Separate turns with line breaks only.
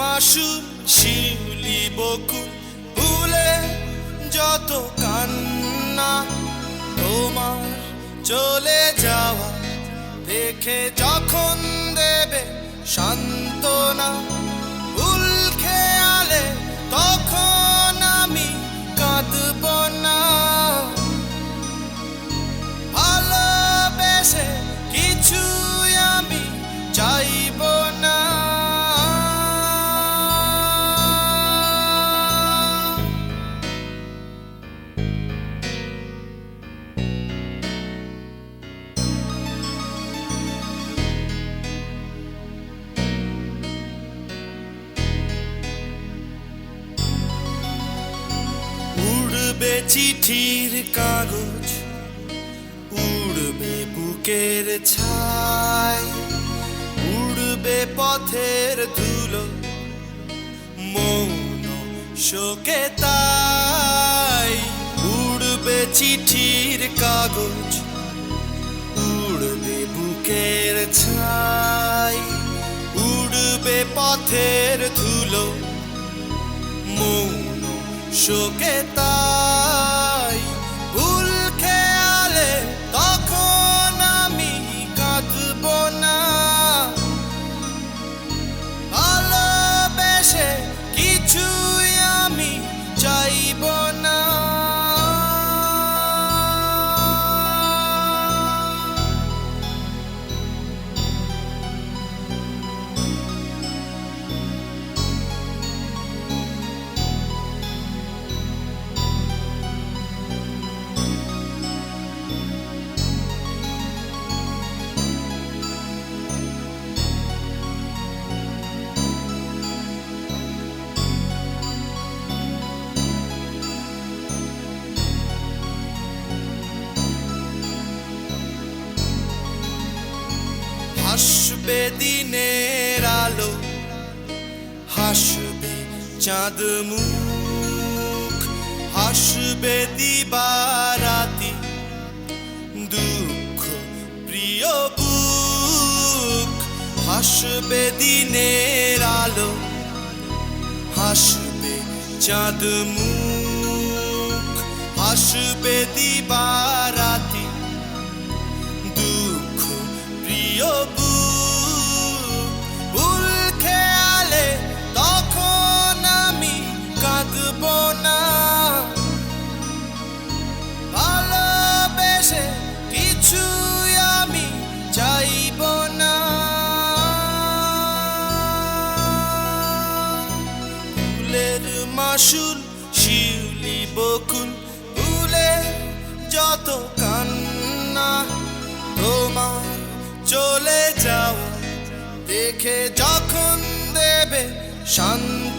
মাসুম শিউলি বকুল ভুলে যত কান্না তোমার চলে যাওয়া দেখে যখন দেবে সান্ত্বনা চিঠির কাগজ উড়বে বুকের ছাই, উড়বে পথের ধুলো, মৌন শোকে তাই। উড়বে চিঠির কাগজ উড়বে বুকের ছাই, উড়বে পথের ধুলো, মৌন শোকে তাই। হাসবে দিনের আলো, হাসবে চাঁদ মুখ, হাসবে দিবারাতি, দুঃখ প্রিয় বুক, হাসবে দিনের আলো, হাসবে চাঁদ মুখ, হাসবে দিবারাতি। মাসুল শিউলি বকুল ভুলে যত কান্না তোমার চলে যাও দেখে যখন দেবে সান্ত্বনা